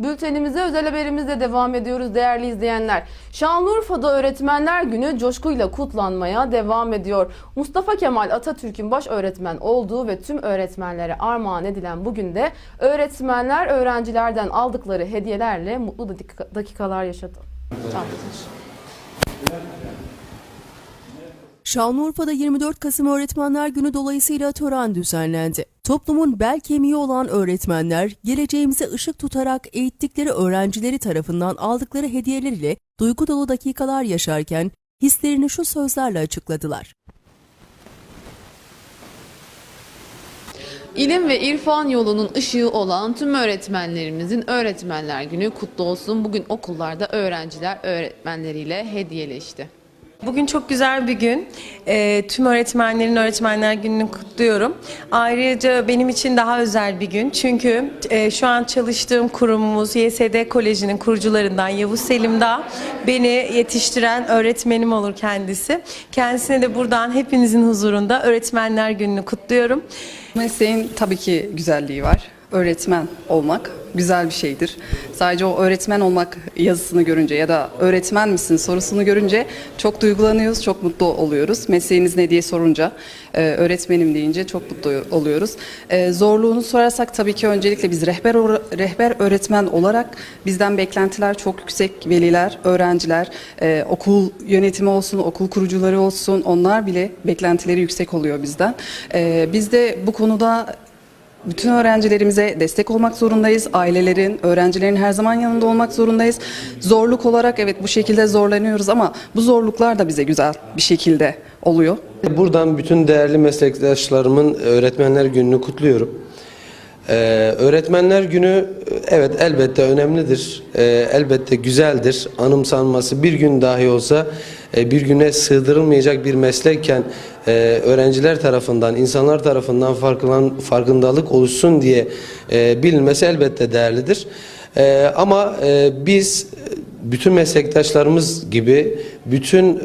Bültenimize özel haberimizle devam ediyoruz değerli izleyenler. Şanlıurfa'da Öğretmenler Günü coşkuyla kutlanmaya devam ediyor. Mustafa Kemal Atatürk'ün baş öğretmen olduğu ve tüm öğretmenlere armağan edilen bugün de öğretmenler öğrencilerden aldıkları hediyelerle mutlu dakika- dakikalar yaşadı. Şanlıurfa'da 24 Kasım Öğretmenler Günü dolayısıyla tören düzenlendi. Toplumun bel kemiği olan öğretmenler, geleceğimize ışık tutarak eğittikleri öğrencileri tarafından aldıkları hediyeler ile duygu dolu dakikalar yaşarken hislerini şu sözlerle açıkladılar. İlim ve irfan yolunun ışığı olan tüm öğretmenlerimizin Öğretmenler Günü kutlu olsun. Bugün okullarda öğrenciler öğretmenleriyle hediyeleşti. Bugün çok güzel bir gün. Ee, tüm öğretmenlerin Öğretmenler Günü'nü kutluyorum. Ayrıca benim için daha özel bir gün. Çünkü e, şu an çalıştığım kurumumuz YSD Koleji'nin kurucularından Yavuz Selim Dağ beni yetiştiren öğretmenim olur kendisi. Kendisine de buradan hepinizin huzurunda Öğretmenler Günü'nü kutluyorum. Mesleğin tabii ki güzelliği var. Öğretmen olmak güzel bir şeydir. Sadece o öğretmen olmak yazısını görünce ya da öğretmen misin sorusunu görünce çok duygulanıyoruz, çok mutlu oluyoruz. Mesleğiniz ne diye sorunca, e, öğretmenim deyince çok mutlu oluyoruz. E, Zorluğunu sorarsak tabii ki öncelikle biz rehber rehber öğretmen olarak bizden beklentiler çok yüksek. Veliler, öğrenciler, e, okul yönetimi olsun, okul kurucuları olsun onlar bile beklentileri yüksek oluyor bizden. Biz de bu konuda bütün öğrencilerimize destek olmak zorundayız. Ailelerin, öğrencilerin her zaman yanında olmak zorundayız. Zorluk olarak evet bu şekilde zorlanıyoruz ama bu zorluklar da bize güzel bir şekilde oluyor. Buradan bütün değerli meslektaşlarımın Öğretmenler Günü'nü kutluyorum. Ee, öğretmenler Günü evet elbette önemlidir, Ee, elbette güzeldir. Anımsanması bir gün dahi olsa e, bir güne sığdırılmayacak bir meslekken e, öğrenciler tarafından, insanlar tarafından farkındalık oluşsun diye e, bilinmesi elbette değerlidir. E, ama biz bütün meslektaşlarımız gibi bütün